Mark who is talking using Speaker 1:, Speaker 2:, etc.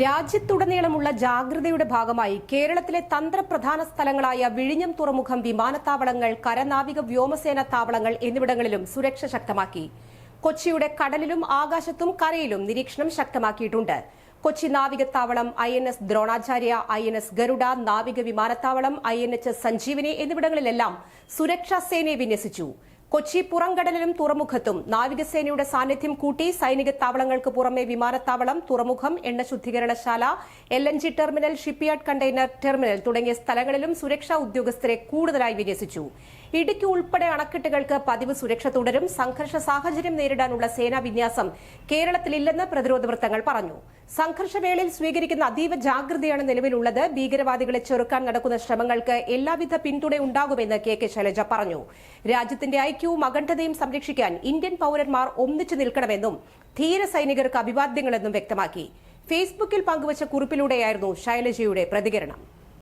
Speaker 1: രാജ്യത്തുടനീളമുള്ള ജാഗ്രതയുടെ ഭാഗമായി കേരളത്തിലെ തന്ത്രപ്രധാന സ്ഥലങ്ങളായ വിഴിഞ്ഞം തുറമുഖം വിമാനത്താവളങ്ങൾ കരനാവിക വ്യോമസേന താവളങ്ങൾ എന്നിവിടങ്ങളിലും സുരക്ഷ ശക്തമാക്കി. കൊച്ചിയുടെ കടലിലും ആകാശത്തും കരയിലും നിരീക്ഷണം ശക്തമാക്കിയിട്ടുണ്ട്. Kochi നാവികത്താവളം I N S Dronacharya I N S Garuda നാവിക വിമാനത്താവളം ഐ എൻ എച്ച് സഞ്ജീവനി എന്നിവിടങ്ങളിലെല്ലാം സുരക്ഷാ സേനയെ വിന്യസിച്ചു. കൊച്ചി പുറംകടലിലും തുറമുഖത്തും നാവികസേനയുടെ സാന്നിധ്യം കൂട്ടി സൈനിക താവളങ്ങൾക്ക് പുറമെ വിമാനത്താവളം തുറമുഖം എണ്ണ ശുദ്ധീകരണശാല L N G terminal shipyard container terminal തുടങ്ങിയ സ്ഥലങ്ങളിലും സുരക്ഷാ ഉദ്യോഗസ്ഥരെ കൂടുതലായി വിന്യസിച്ചു. ഇടുക്കി ഉൾപ്പെടെ അണക്കെട്ടുകൾക്ക് പതിവ് സുരക്ഷ തുടരും. സംഘർഷ സാഹചര്യം നേരിടാനുള്ള സേനാ വിന്യാസം കേരളത്തിലില്ലെന്ന് പ്രതിരോധ വൃത്തങ്ങൾ പറഞ്ഞു. സംഘർഷവേളയിൽ സ്വീകരിക്കുന്ന അതീവ ജാഗ്രതയാണ് നിലവിലുള്ളത്. ഭീകരവാദികളെ ചെറുക്കാൻ നടക്കുന്ന ശ്രമങ്ങൾക്ക് എല്ലാവിധ പിന്തുണയുണ്ടാകുമെന്ന് കെ കെ ശൈലജ പറഞ്ഞു. രാജ്യത്തിന്റെ ഐക്യവും അഖണ്ഡതയും സംരക്ഷിക്കാൻ ഇന്ത്യൻ പൌരന്മാർ ഒന്നിച്ചു നിൽക്കണമെന്നും ധീര സൈനികർക്ക് അഭിവാദ്യങ്ങളെന്നും വ്യക്തമാക്കി. ഫേസ്ബുക്കിൽ പങ്കുവച്ച കുറിപ്പിലൂടെയായിരുന്നു ശൈലജയുടെ പ്രതികരണം.